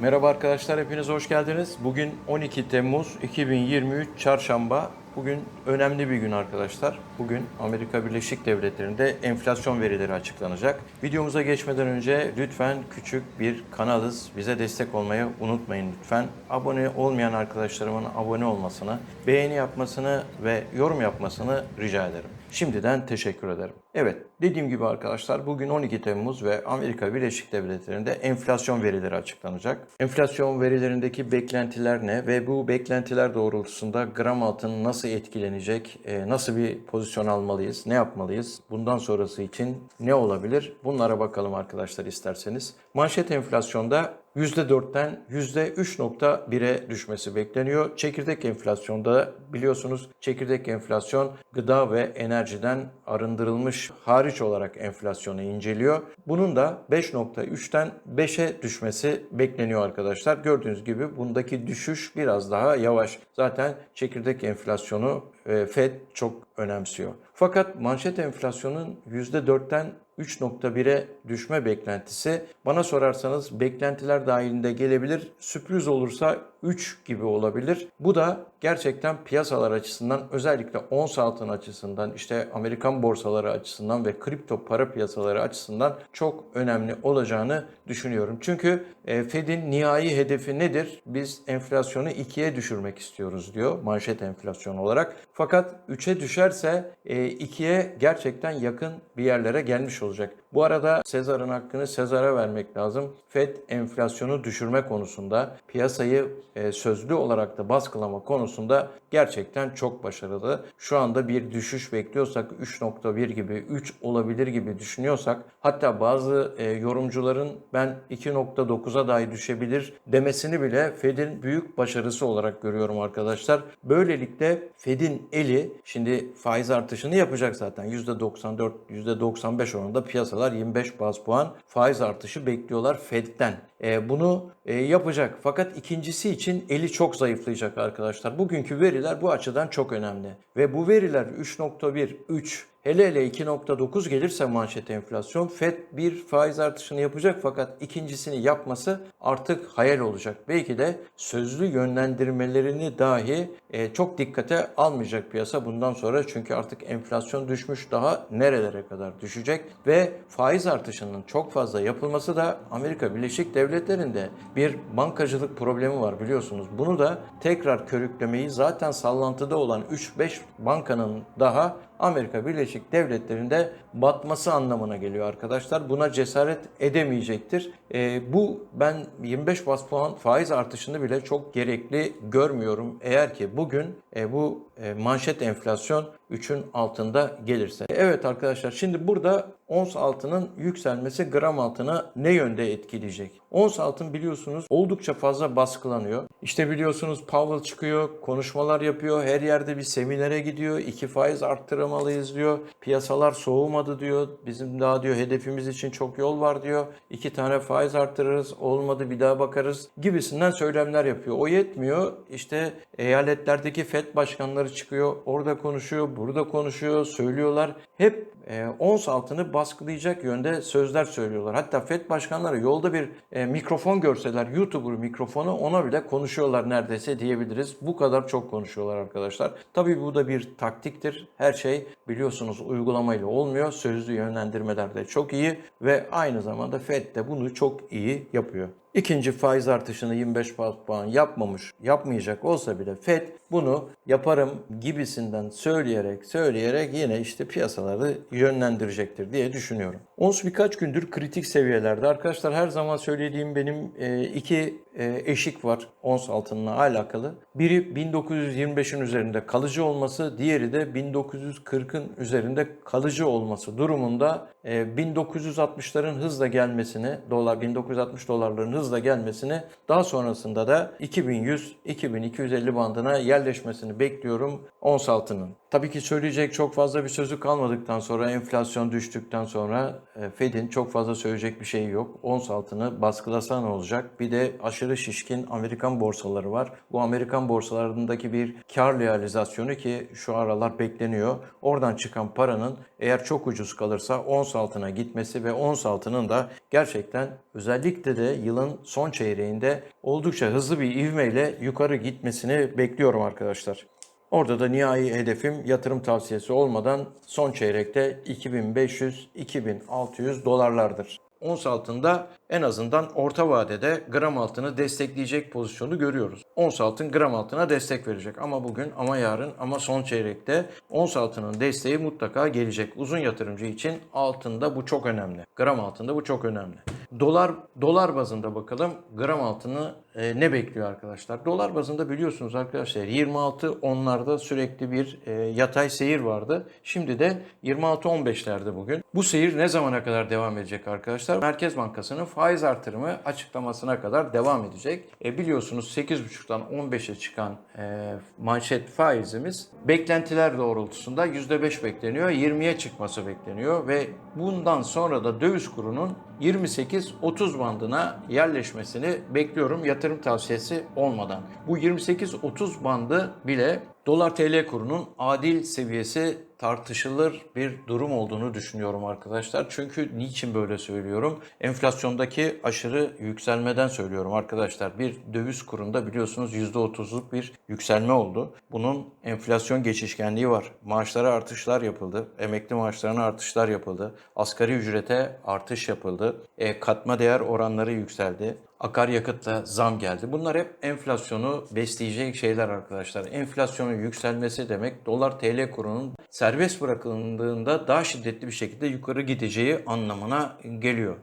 Merhaba arkadaşlar, hepiniz hoş geldiniz. Bugün 12 Temmuz 2023 Çarşamba. Bugün önemli bir gün arkadaşlar. Bugün Amerika Birleşik Devletleri'nde enflasyon verileri açıklanacak. Videomuza geçmeden önce lütfen küçük bir kanalız. Bize destek olmayı unutmayın lütfen. Abone olmayan arkadaşlarımın abone olmasını, beğeni yapmasını ve yorum yapmasını rica ederim. Şimdiden teşekkür ederim. Evet, dediğim gibi arkadaşlar bugün 12 Temmuz ve Amerika Birleşik Devletleri'nde enflasyon verileri açıklanacak. Enflasyon verilerindeki beklentiler ne ve bu beklentiler doğrultusunda gram altın nasıl etkilenecek, e, nasıl bir pozisyon almalıyız, ne yapmalıyız, bundan sonrası için ne olabilir? Bunlara bakalım arkadaşlar isterseniz. Manşet enflasyonda %4'ten %3.1'e düşmesi bekleniyor. Çekirdek enflasyonda biliyorsunuz çekirdek enflasyon gıda ve enerjiden arındırılmış hariç olarak enflasyonu inceliyor. Bunun da 5.3'ten 5'e düşmesi bekleniyor arkadaşlar. Gördüğünüz gibi bundaki düşüş biraz daha yavaş. Zaten çekirdek enflasyonu Fed çok önemsiyor. Fakat manşet enflasyonun %4'ten 3.1'e düşme beklentisi bana sorarsanız beklentiler dahilinde gelebilir. Sürpriz olursa 3 gibi olabilir. Bu da gerçekten piyasalar açısından özellikle ons altın açısından işte Amerikan borsaları açısından ve kripto para piyasaları açısından çok önemli olacağını düşünüyorum. Çünkü e, Fed'in nihai hedefi nedir? Biz enflasyonu 2'ye düşürmek istiyoruz diyor manşet enflasyon olarak. Fakat 3'e düşerse 2'ye gerçekten yakın bir yerlere gelmiş olacak. Bu arada Sezar'ın hakkını Sezar'a vermek lazım. Fed enflasyonu düşürme konusunda piyasayı e, sözlü olarak da baskılama konusunda gerçekten çok başarılı. Şu anda bir düşüş bekliyorsak 3.1 gibi 3 olabilir gibi düşünüyorsak hatta bazı e, yorumcuların ben 2.9'a dahi düşebilir demesini bile Fed'in büyük başarısı olarak görüyorum arkadaşlar. Böylelikle Fed'in eli şimdi faiz artışını yapacak zaten. %94, %95 oranında piyasalar 25 baz puan faiz artışı bekliyorlar Fed'den. E, bunu e, yapacak. Fakat ikincisi için eli çok zayıflayacak arkadaşlar. Bugünkü veriler bu açıdan çok önemli. Ve bu veriler 3.1, 3, Hele hele 2.9 gelirse manşet enflasyon Fed bir faiz artışını yapacak fakat ikincisini yapması artık hayal olacak. Belki de sözlü yönlendirmelerini dahi e, çok dikkate almayacak piyasa bundan sonra çünkü artık enflasyon düşmüş daha nerelere kadar düşecek ve faiz artışının çok fazla yapılması da Amerika Birleşik Devletleri'nde bir bankacılık problemi var biliyorsunuz. Bunu da tekrar körüklemeyi zaten sallantıda olan 3-5 bankanın daha Amerika Birleşik Devletleri'nde batması anlamına geliyor arkadaşlar. Buna cesaret edemeyecektir. E, bu ben 25 bas puan faiz artışını bile çok gerekli görmüyorum. Eğer ki bugün e, bu e, manşet enflasyon 3'ün altında gelirse. Evet arkadaşlar şimdi burada ons altının yükselmesi gram altına ne yönde etkileyecek? Ons altın biliyorsunuz oldukça fazla baskılanıyor. İşte biliyorsunuz Powell çıkıyor, konuşmalar yapıyor, her yerde bir seminere gidiyor, iki faiz arttıramalıyız diyor. Piyasalar soğumadı diyor, bizim daha diyor hedefimiz için çok yol var diyor. İki tane faiz arttırırız, olmadı bir daha bakarız gibisinden söylemler yapıyor. O yetmiyor. İşte eyaletlerdeki FED başkanları çıkıyor, orada konuşuyor, burada konuşuyor, söylüyorlar. Hep e, ons altını baskılayacak yönde sözler söylüyorlar. Hatta FED başkanları yolda bir e, mikrofon görseler, YouTuber mikrofonu ona bile konuşuyorlar neredeyse diyebiliriz. Bu kadar çok konuşuyorlar arkadaşlar. Tabii bu da bir taktiktir. Her şey biliyorsunuz uygulamayla olmuyor. Sözlü yönlendirmeler de çok iyi ve aynı zamanda FED de bunu çok iyi yapıyor. İkinci faiz artışını 25 bas puan yapmamış, yapmayacak olsa bile FED bunu yaparım gibisinden söyleyerek söyleyerek yine işte piyasaları yönlendirecektir diye düşünüyorum. Ons birkaç gündür kritik seviyelerde. Arkadaşlar her zaman söylediğim benim e, iki e, eşik var ons altınla alakalı. Biri 1925'in üzerinde kalıcı olması, diğeri de 1940'ın üzerinde kalıcı olması durumunda e, 1960'ların hızla gelmesini, dolar 1960 dolarların hızla gelmesini, daha sonrasında da 2100-2250 bandına yerleşmesini bekliyorum ons altının. Tabii ki söyleyecek çok fazla bir sözü kalmadıktan sonra, enflasyon düştükten sonra e, Fed'in çok fazla söyleyecek bir şeyi yok. Ons altını baskılasa ne olacak? Bir de aşırı şişkin Amerikan borsaları var. Bu Amerikan borsalarındaki bir kar realizasyonu ki şu aralar bekleniyor. Oradan çıkan paranın eğer çok ucuz kalırsa ons altına gitmesi ve ons altının da gerçekten özellikle de yılın son çeyreğinde oldukça hızlı bir ivmeyle yukarı gitmesini bekliyorum arkadaşlar. Orada da nihai hedefim yatırım tavsiyesi olmadan son çeyrekte 2500-2600 dolarlardır. Ons altında en azından orta vadede gram altını destekleyecek pozisyonu görüyoruz. Ons altın gram altına destek verecek ama bugün ama yarın ama son çeyrekte ons altının desteği mutlaka gelecek. Uzun yatırımcı için altında bu çok önemli. Gram altında bu çok önemli. Dolar dolar bazında bakalım gram altını e, ne bekliyor arkadaşlar? Dolar bazında biliyorsunuz arkadaşlar 26 onlarda sürekli bir e, yatay seyir vardı. Şimdi de 26-15'lerde bugün. Bu seyir ne zamana kadar devam edecek arkadaşlar? Merkez Bankası'nın faiz artırımı açıklamasına kadar devam edecek. E, biliyorsunuz 8,5'tan 15'e çıkan e, manşet faizimiz beklentiler doğrultusunda %5 bekleniyor. 20'ye çıkması bekleniyor ve bundan sonra da döviz kurunun 28-30 bandına yerleşmesini bekliyorum yatırım tavsiyesi olmadan. Bu 28-30 bandı bile dolar TL kurunun adil seviyesi tartışılır bir durum olduğunu düşünüyorum arkadaşlar. Çünkü niçin böyle söylüyorum? Enflasyondaki aşırı yükselmeden söylüyorum arkadaşlar. Bir döviz kurunda biliyorsunuz %30'luk bir yükselme oldu. Bunun enflasyon geçişkenliği var. Maaşlara artışlar yapıldı. Emekli maaşlarına artışlar yapıldı. Asgari ücrete artış yapıldı. E, katma değer oranları yükseldi akaryakıtla zam geldi. Bunlar hep enflasyonu besleyecek şeyler arkadaşlar. Enflasyonun yükselmesi demek dolar TL kurunun serbest bırakıldığında daha şiddetli bir şekilde yukarı gideceği anlamına geliyor.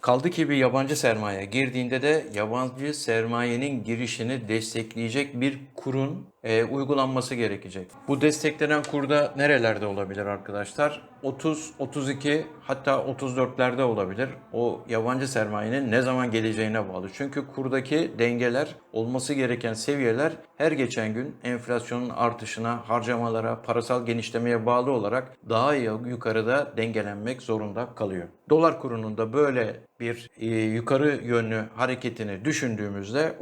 Kaldı ki bir yabancı sermaye girdiğinde de yabancı sermayenin girişini destekleyecek bir kurun e, uygulanması gerekecek. Bu desteklenen kurda nerelerde olabilir arkadaşlar? 30, 32 hatta 34'lerde olabilir. O yabancı sermayenin ne zaman geleceğine bağlı. Çünkü kurdaki dengeler olması gereken seviyeler her geçen gün enflasyonun artışına, harcamalara, parasal genişlemeye bağlı olarak daha yukarıda dengelenmek zorunda kalıyor. Dolar kurunun da böyle bir e, yukarı yönlü hareketini düşündüğümüzde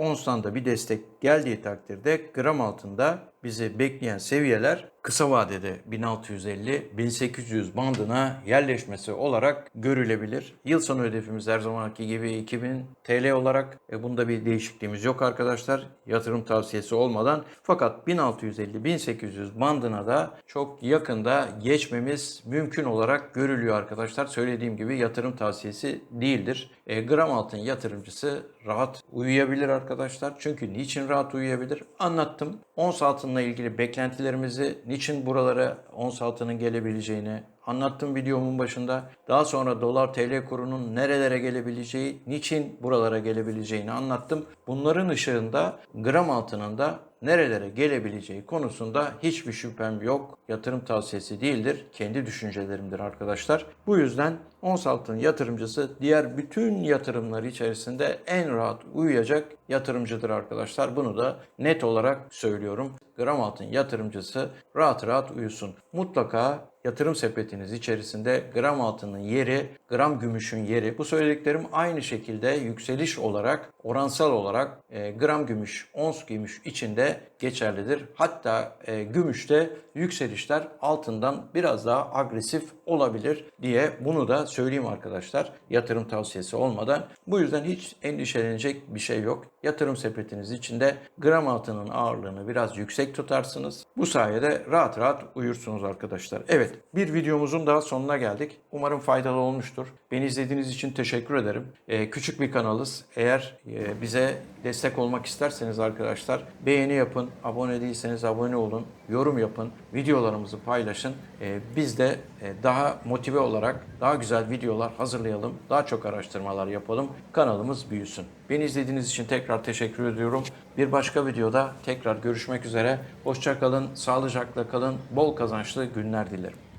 da bir destek geldiği takdirde gram altında bizi bekleyen seviyeler kısa vadede 1650-1800 bandına yerleşmesi olarak görülebilir. Yıl sonu hedefimiz her zamanki gibi 2000 TL olarak. E bunda bir değişikliğimiz yok arkadaşlar. Yatırım tavsiyesi olmadan. Fakat 1650-1800 bandına da çok yakında geçmemiz mümkün olarak görülüyor arkadaşlar. Söylediğim gibi yatırım tavsiyesi değildir. E, gram altın yatırımcısı rahat uyuyabilir arkadaşlar. Çünkü niçin rahat uyuyabilir? Anlattım. Ons altınla ilgili beklentilerimizi, niçin buralara ons altının gelebileceğini anlattım videomun başında. Daha sonra dolar TL kurunun nerelere gelebileceği, niçin buralara gelebileceğini anlattım. Bunların ışığında gram altının da nerelere gelebileceği konusunda hiçbir şüphem yok. Yatırım tavsiyesi değildir. Kendi düşüncelerimdir arkadaşlar. Bu yüzden ons altın yatırımcısı diğer bütün yatırımlar içerisinde en rahat uyuyacak yatırımcıdır arkadaşlar. Bunu da net olarak söylüyorum. Gram altın yatırımcısı rahat rahat uyusun. Mutlaka yatırım sepetiniz içerisinde gram altının yeri, gram gümüşün yeri. Bu söylediklerim aynı şekilde yükseliş olarak, oransal olarak e, gram gümüş, ons gümüş içinde geçerlidir. Hatta e, gümüşte yükselişler altından biraz daha agresif olabilir diye bunu da söyleyeyim arkadaşlar. Yatırım tavsiyesi olmadan. Bu yüzden hiç endişelenecek bir şey yok. Yatırım sepetiniz içinde gram altının ağırlığını biraz yüksek tutarsınız. Bu sayede rahat rahat uyursunuz arkadaşlar. Evet bir videomuzun daha sonuna geldik. Umarım faydalı olmuştur. Beni izlediğiniz için teşekkür ederim. Ee, küçük bir kanalız. Eğer e, bize destek olmak isterseniz arkadaşlar beğeni yapın. Abone değilseniz abone olun. Yorum yapın. Videolarımızı paylaşın. Ee, biz de e, daha motive olarak daha güzel videolar hazırlayalım. Daha çok araştırmalar yapalım. Kanalımız büyüsün. Beni izlediğiniz için tekrar teşekkür ediyorum. Bir başka videoda tekrar görüşmek üzere. Hoşça kalın, sağlıcakla kalın, bol kazançlı günler dilerim.